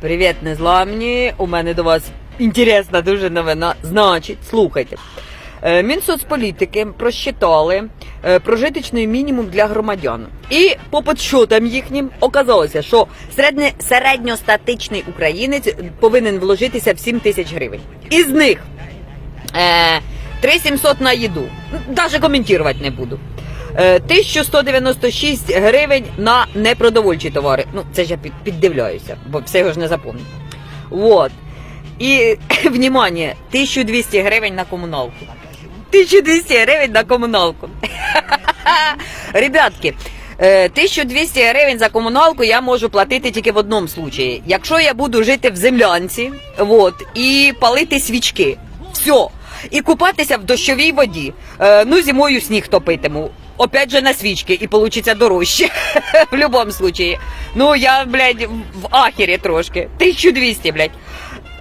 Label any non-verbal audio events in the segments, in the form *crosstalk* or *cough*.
Привіт, незламні. У мене до вас інтересна дуже новина. Значить, слухайте. Е, Мінсоцполітики просчитали е, прожиточний мінімум для громадян. І по подсчетам їхнім оказалося, що середнє, середньостатичний українець повинен вложитися в 7 тисяч гривень. Із них е, 3700 на їду. Навіть коментувати не буду. Е, 1196 гривень на непродовольчі товари. Ну, це ж я піддивляюся, бо все його ж не запомню. Вот. І, *coughs* внимание, 1200 гривень на комуналку. 1200 гривень на комуналку. *laughs* Ребятки, е, 1200 гривень за комуналку я можу платити тільки в одному случаї. Якщо я буду жити в землянці, вот, і палити свічки. Все. І купатися в дощовій воді. Е, ну, зимою сніг топитиму. Опять же на свічки, і получиться дорожче. *laughs* в будь-якому случаї. Ну, я, блядь, в ахері трошки. 1200, блядь.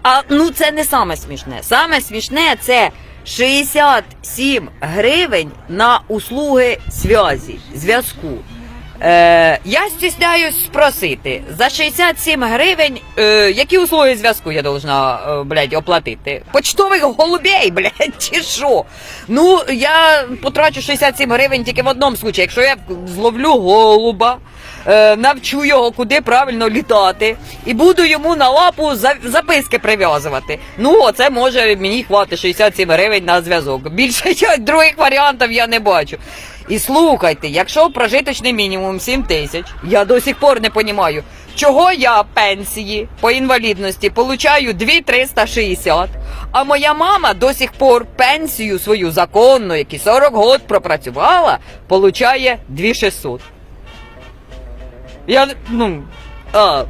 А ну це не саме смішне. Саме смішне це 67 гривень на услуги зв'язі, зв'язку. Е, я стісняюсь спросити, за 67 гривень, е, які услуги зв'язку я должна, е, блядь, оплатити? Почтових голубей, *laughs* блядь, чи що? Ну, я потрачу 67 гривень тільки в одному случаї. Якщо я зловлю голуба, навчу його, куди правильно літати, і буду йому на лапу за- записки прив'язувати. Ну, оце може мені хватить 67 гривень на зв'язок. Більше других варіантів я не бачу. І слухайте, якщо прожиточний мінімум 7 тисяч, я до сих пор не розумію, чого я пенсії по інвалідності получаю 2360, а моя мама до сих пор пенсію свою законну, які 40 год пропрацювала, получає 2600. Я, ну, а,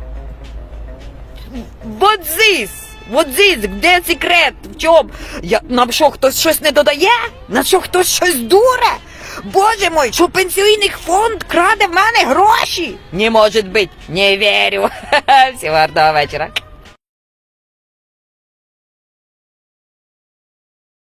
вот this, What this, де секрет, в чому? Я, нам що, хтось щось не додає? На що хтось щось дуре? Боже мой, що пенсійний фонд краде в мене гроші? Не може бути, не вірю. *laughs* Всього гарного вечора.